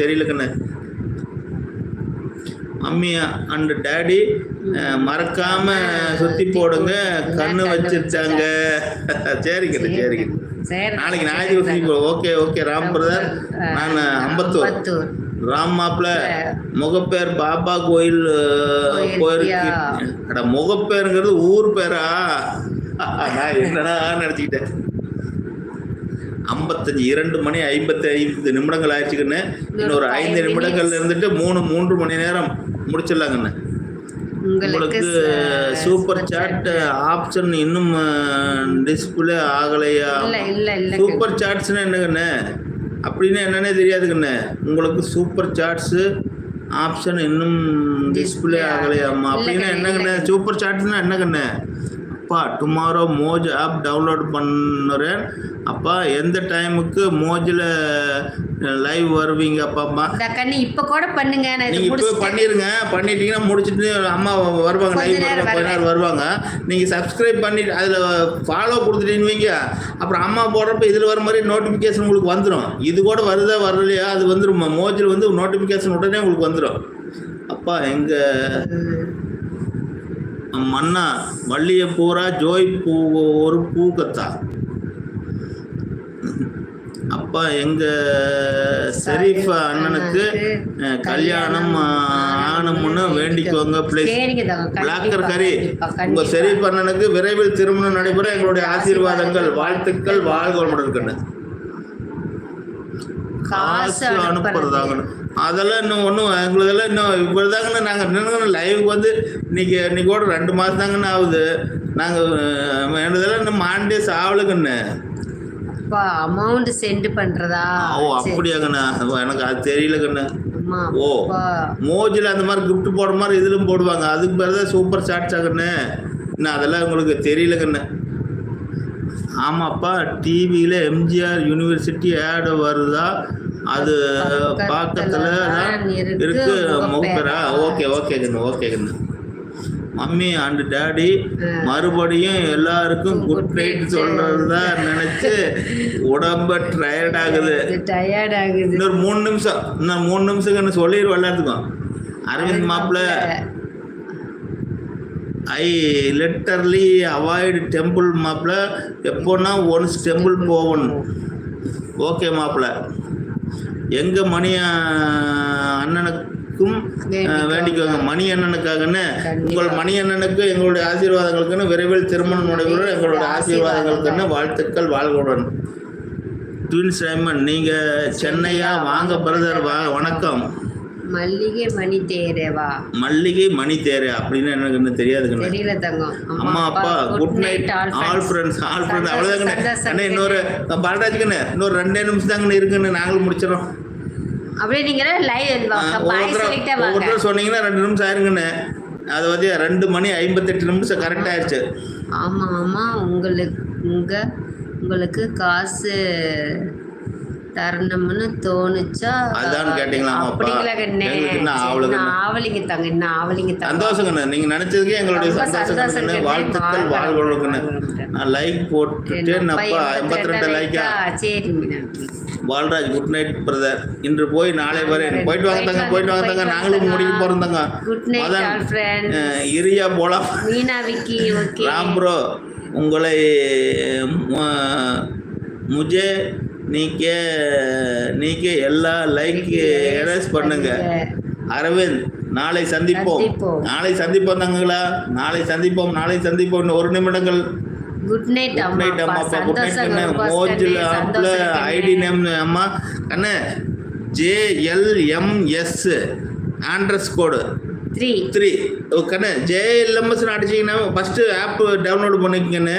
தெரியல கண்ணு. Mummy and daddy மறக்காம சுத்தி போடுங்க. கண்ணு வச்சிருச்சாங்க. சரி கண்ணு சரி கண்ணு. சரி நாளைக்கு ஞாயிற்று சுத்தி போ ஓகே ஓகே ராம் பிரதர் நான் அம்பத்தூர். பத்தூர் ராம் மாப்பிள்ள முகப்பேர் பாபா கோயில் கோயில், முகப்பேருங்கிறது ஊர் பேரா? நான் என்னடா நினச்சிக்கிட்டேன். ஐம்பத்தஞ்சு இரண்டு மணி ஐம்பத்தி ஐந்து நிமிடங்கள் ஆயிடுச்சுக்கண்ணு இன்னொரு ஐந்து நிமிடங்கள். இருந்துட்டு மூணு மூன்று மணி நேரம் முடிச்சிடலாங்கண்ணு. உங்களுக்கு சூப்பர் சாட் ஆப்ஷன் இன்னும் டிஸ்பிளே ஆகலையா? சூப்பர் சாட்ஸ்னா என்னங்கண்ணே? அப்படின்னு என்னன்னே தெரியாதுங்கண்ணே. உங்களுக்கு சூப்பர் சாட்ஸு ஆப்ஷன் இன்னும் டிஸ்பிளே ஆகலையாம்மா. ஆகல. அப்படின்னா என்னங்கண்ணே? சூப்பர் சாட்ஸ்னா என்னங்கண்ணே? அப்பா டுமாரோ மோஜ் ஆப் டவுன்லோட் பண்ணுறேன். அப்பா எந்த டைமுக்கு மோஜில் லைவ் வருவீங்க இந்த கண்ணு இப்ப கூட பண்ணுங்க. நீங்கள் இப்போ பண்ணிடுங்க பண்ணிட்டீங்கன்னா முடிச்சுட்டு அம்மா வருவாங்க லைவ் நேரம் வருவாங்க. நீங்கள் சப்ஸ்கிரைப் பண்ணிட்டு அதில் ஃபாலோ கொடுத்துட்டீங்கன்னு வைங்க. அப்புறம் அம்மா போடுறப்ப இதில் வர மாதிரி நோட்டிஃபிகேஷன் உங்களுக்கு வந்துடும் இது கூட வருதா வரலையா? அது வந்துடும் மோஜில் வந்து நோட்டிஃபிகேஷன் உடனே உங்களுக்கு வந்துடும் அப்பா எங்கள் மன்னா வள்ளிய பூரா ஜோய் பூ ஒரு பூக்கத்தா. அப்பா எங்க ஷெரீஃப் அண்ணனுக்கு கல்யாணம் ஆகணும்னு வேண்டிக்கோங்க ப்ளீஸ் பிளாக்கர் கறி கண்டிப்பா, உங்க. ஷெரீஃப் அண்ணனுக்கு விரைவில் திருமணம் நடைபெற எங்களுடைய ஆசீர்வாதங்கள் வாழ்த்துக்கள் வாழ்க வளமுடன் காசு காசு அனுப்புறது. அனுப்புறதாங்க அதெல்லாம் இன்னும் ஒன்றும் எங்களுதெல்லாம் இன்னும் இப்படிதாங்கண்ணா நாங்கள் என்னங்க லைவுக்கு வந்து இன்னைக்கு இன்னைக்கு கூட ரெண்டு மாதம் தாங்கண்ணா ஆகுது நாங்கள் என்னதெல்லாம் இன்னும் ஆகலுங்கண்ணே அப்பா அமௌண்ட் சென்ட் பண்றதா? ஓ அப்படியாங்கண்ணா. எனக்கு அது தெரியலங்கண்ணே. அம்மா ஓ மோஜில் அந்த மாதிரி gift போடுற மாதிரி இதிலும் போடுவாங்க. அதுக்கு பேர் தான் சூப்பர் சாட்ஸ் ஆகுண்ணே இன்னும் அதெல்லாம் உங்களுக்கு தெரியலங்கண்ணே. ஆமாப்பா டிவியில் எம்ஜிஆர் யூனிவர்சிட்டி ஆடு வருதா? அது பக்கத்துல தான் இருக்கு. முகப்பேரா ஓகே ஓகே கண்ணு ஓகே கண்ணு. மம்மி அண்ட் டாடி மறுபடியும் எல்லாருக்கும் குட் நைட் சொல்றது தான் நினைச்சு உடம்ப டயர்ட் ஆகுது. டயர்ட் ஆகுது. இன்னொரு மூணு நிமிஷம் இன்னும் மூணு நிமிஷம் கண்ணு சொல்லிடுவோம் எல்லாத்துக்கும். அரவிந்த் மாப்பிள்ள ஐ லிட்டர்லி அவாய்டு டெம்பிள் மாப்பிள்ள எப்போன்னா ஒன்ஸ் டெம்பிள் போகணும். ஓகே மாப்பிள்ள எங்க மணி அண்ணனுக்கும் வேண்டிக்கோங்க. மணி அண்ணனுக்காகன்னு உங்கள் மணி அண்ணனுக்கு எங்களுடைய ஆசீர்வாதங்களுக்குன்னு விரைவில் திருமணம் நடைபெற எங்களுடைய ஆசீர்வாதங்களுக்குன்னு வாழ்த்துக்கள் வாழ்வுடன் ட்வின்ஸ் டைமண்ட் நீங்க சென்னையா? வாங்க பிரதர் வா வணக்கம். மல்லிகை மணி தேரேவா? மல்லிகை மணி தேரு அப்படின்னு எனக்கு இன்னும் தெரியாதுங்கண்ணே தெரியல தங்கம். அம்மா அப்பா good night all friends all friends அவ்வளோதாங்கண்ணே இன்னொரு பாலராஜுக்குண்ணே இன்னொரு ரெண்டே நிமிஷம் தாங்கண்ணே இருக்குன்னு நாங்களும் முடிச்சிடறோம். அப்படியே நீங்க லைவ் ஒவ்வொருத்தரும் சொன்னீங்கன்னா ரெண்டு நிமிஷம் ஆயிருங்கண்ணே. அது வந்து ரெண்டு மணி ஐம்பத்தெட்டு நிமிஷம் கரெக்ட் ஆயிடுச்சு ஆமா ஆமா உங்களுக்கு உங்க உங்களுக்கு காசு தரணும்னு தோணுச்சா? அதான் கேட்டீங்களாமாப்பா? அப்படிங்களா இன்னும் ஆவலுங்க. தங்க இன்னும் ஆவலிங்க தங்க. சந்தோஷங்கண்ணே நீங்க நினைச்சதுக்கே எங்களுடைய சந்தோஷம். வாழ்த்துக்கள். நான் லைக் போட்டுட்டேன் அப்பா எண்பத்தி ரெண்டு லைக்கா சரி பால்ராஜ் குட் நைட் பிரதர் இன்று போய் நாளை வரேன் போயிட்டு வாங்க போயிட்டு வாங்க நாங்களும் முடிக்க போறோம் குட் நைட் இரியா போலாம். மீனா விக்கி ஓகே. ராம் ப்ரோ உங்களை முஜே நீக்கே நீக்கே எல்லா லைக் எரேஸ் பண்ணுங்க. அரவிந்த் நாளை சந்திப்போம். நாளை சந்திப்போம் தங்களா நாளை சந்திப்போம் நாளை சந்திப்போம். ஒரு நிமிடங்கள். குட் நைட் குட் அம்மா நைட் அப்பா அம்மா அப்பா குட் நைட் மோஜில் சந்தோஷம் ஐடி. நேம் அம்மா. கண்ணு JLMS address code three three கண்ணு. ஜேஎல்எம்எஸ் அடிச்சிங்கன்னா ஃபஸ்ட்டு ஆப் டவுன்லோட் பண்ணிக்கங்கன்னு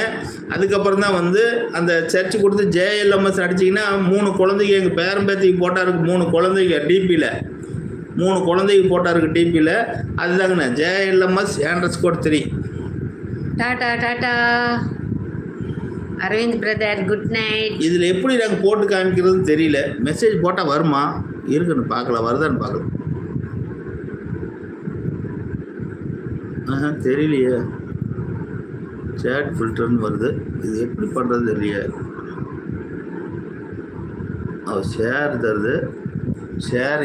அதுக்கப்புறம் தான் வந்து அந்த சர்ச் கொடுத்து ஜேஎல்எம்எஸ் அடிச்சிங்கன்னா மூணு குழந்தைங்க எங்கள் பேரம்பேத்திக்கு போட்டாருக்கு மூணு குழந்தைங்க டிபியில் மூணு குழந்தைக்கு போட்டாருக்கு டிபியில் அதுதாங்கண்ணே. JLMS address code three tata tata. Aravind brother good night இதில் எப்படி நாங்கள் போட்டு காமிக்கிறதுன்னு தெரியல. மெசேஜ் போட்டால் வருமா? இருக்குன்னு பார்க்கலாம். வருதான்னு பார்க்கலாம். ஆஹா தெரியலையே. சேட் ஃபில்டர்னு வருது. இது எப்படி பண்ணுறது தெரியலையே. ஓ ஷேர் தருது. ஷேர்